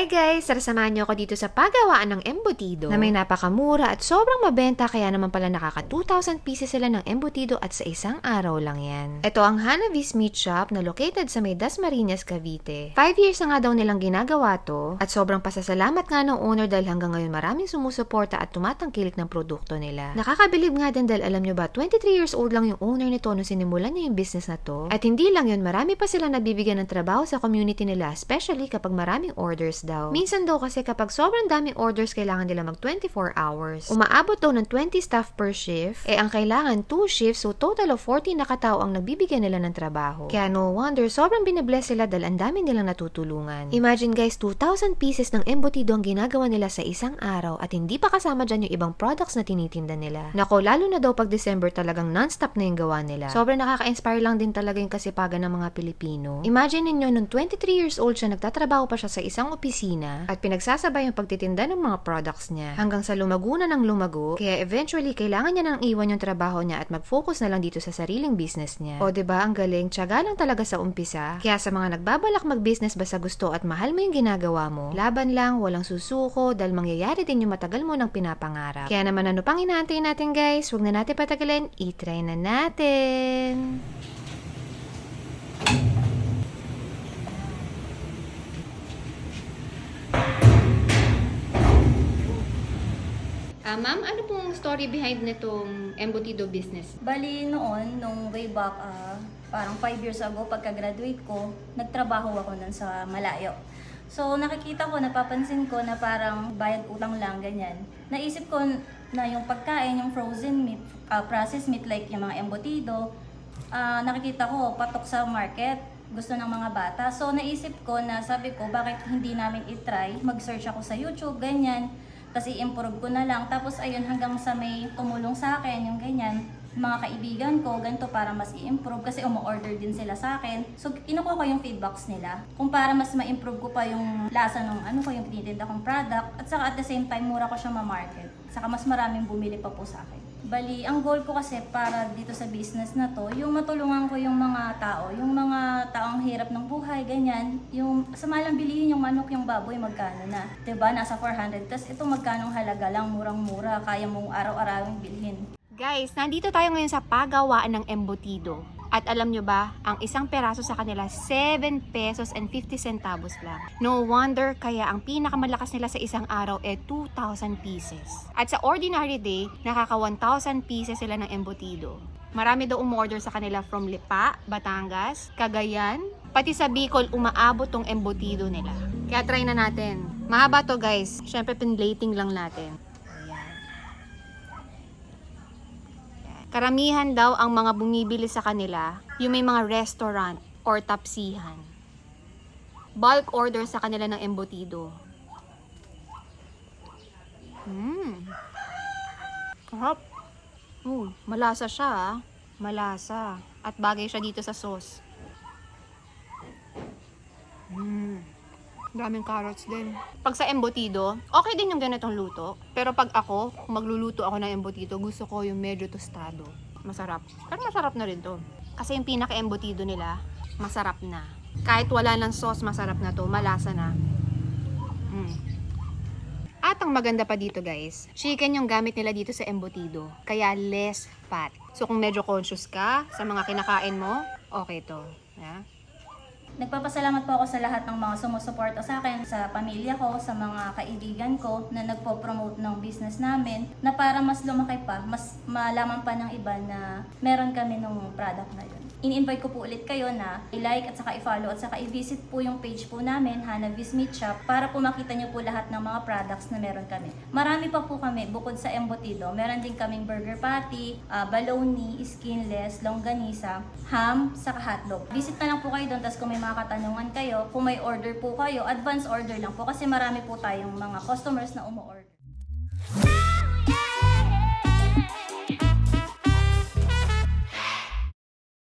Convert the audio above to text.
Hi guys! Tara samahan niyo ako dito sa paggawaan ng embutido na may napakamura at sobrang mabenta kaya naman pala nakaka 2,000 pieces sila ng embutido at sa isang araw lang yan. Ito ang Hanabi's Meat Shop na located sa may Dasmariñas, Cavite. 5 years na nga daw nilang ginagawa to at sobrang pasasalamat nga ng owner dahil hanggang ngayon maraming sumusuporta at tumatangkilik ng produkto nila. Nakakabilib nga din dahil alam nyo ba, 23 years old lang yung owner nito nung sinimulan niya yung business na to. At hindi lang yun, marami pa sila nabibigyan ng trabaho sa community nila, especially kapag maraming orders daw. Minsan daw kasi kapag sobrang daming orders, kailangan nila mag 24 hours. Umaabot daw ng 20 staff per shift, eh ang kailangan 2 shifts, so total of 40 na katao ang nagbibigyan nila ng trabaho. Kaya no wonder, sobrang binabless sila dahil ang dami nilang natutulungan. Imagine guys, 2,000 pieces ng embutido ang ginagawa nila sa isang araw at hindi pa kasama dyan yung ibang products na tinitinda nila. Nako, lalo na daw pag December talagang non-stop na yung gawa nila. Sobrang nakaka-inspire lang din talaga yung kasipagan ng mga Pilipino. Imagine ninyo, nung 23 years old siya, nagtatrabaho pa siya sa isang opisina at pinagsasabay yung pagtitinda ng mga products niya hanggang sa lumago na ng lumago, kaya eventually kailangan niya nang iwan yung trabaho niya at mag-focus na lang dito sa sariling business niya. O ba ang galing, tiyaga lang talaga sa umpisa. Kaya sa mga nagbabalak mag-business basta gusto at mahal mo yung ginagawa mo, laban lang, walang susuko dahil mangyayari din yung matagal mo nang pinapangarap. Kaya naman ano pang inaantay natin guys, huwag na natin patagalin, i-try na natin. Ah, ma'am, ano pong story behind nitong embutido business? Bali noon, nung way back, ah, parang 5 years ago, pagka-graduate ko, nagtrabaho ako nun sa malayo. So nakikita ko, napapansin ko na parang bayad utang lang, ganyan. Naisip ko na yung pagkain, yung frozen meat, ah, processed meat like yung mga embutido, ah, nakikita ko patok sa market, gusto ng mga bata. So naisip ko na sabi ko, bakit hindi namin itry, mag-search ako sa YouTube, ganyan. Tapos i-improve ko na lang. Tapos ayun, hanggang sa may tumulong sa akin, yung ganyan, mga kaibigan ko, ganito para mas i-improve kasi umu-order din sila sa akin. So, kinukuha ko yung feedbacks nila kung para mas ma-improve ko pa yung lasa ng ano ko, yung tinitinda kong product. At saka at the same time, mura ko siya ma-market. Saka mas maraming bumili pa po sa akin. Bali, ang goal ko kasi para dito sa business na to, yung matulungan ko yung mga tao, yung mga taong hirap ng buhay, ganyan. Yung sa malang bilihin yung manok, yung baboy, magkano na. ba Nasa 400. Tapos ito magkano halaga lang, murang-mura, kaya mong araw-arawing bilhin. Guys, nandito tayo ngayon sa paggawaan ng embutido. At alam nyo ba, ang isang peraso sa kanila, 7 pesos and 50 centavos lang. No wonder kaya ang pinakamalakas nila sa isang araw ay 2,000 pieces. At sa ordinary day, nakaka 1,000 pieces sila ng embutido. Marami daw umorder sa kanila from Lipa, Batangas, Cagayan, pati sa Bicol umaabot tong embutido nila. Kaya try na natin. Mahaba to guys. Syempre pinlating lang natin. Karamihan daw ang mga bumibili sa kanila, yung may mga restaurant or tapsihan. Bulk order sa kanila ng embutido. Mmm. Sarap. Oh, malasa siya ah. Malasa. At bagay siya dito sa sauce. Mmm. Daming carrots din. Pag sa embutido, okay din yung ganitong luto. Pero pag ako, kung magluluto ako ng embutido, gusto ko yung medyo tostado. Masarap. Pero masarap na rin to. Kasi yung pinaka-embutido nila, masarap na. Kahit wala ng sauce, masarap na to. Malasa na. Mm. At ang maganda pa dito guys, chicken yung gamit nila dito sa embutido. Kaya less fat. So kung medyo conscious ka sa mga kinakain mo, okay to. Yeah? Nagpapasalamat po ako sa lahat ng mga sumusuporta sa akin, sa pamilya ko, sa mga kaibigan ko na nagpo-promote ng business namin na para mas lumaki pa, mas malaman pa ng iba na meron kami ng product na yun. In-invite ko po ulit kayo na i-like at saka i-follow at saka i-visit po yung page po namin, Hanabi's Meat Shop, para po makita nyo po lahat ng mga products na meron kami. Marami pa po kami, bukod sa embutido, meron din kaming burger patty, ah, baloney, skinless, longganisa, ham, saka hotdog. Visit na lang po kayo doon, tapos kung may mga katanungan kayo, kung may order po kayo, advance order lang po kasi marami po tayong mga customers na umu-order.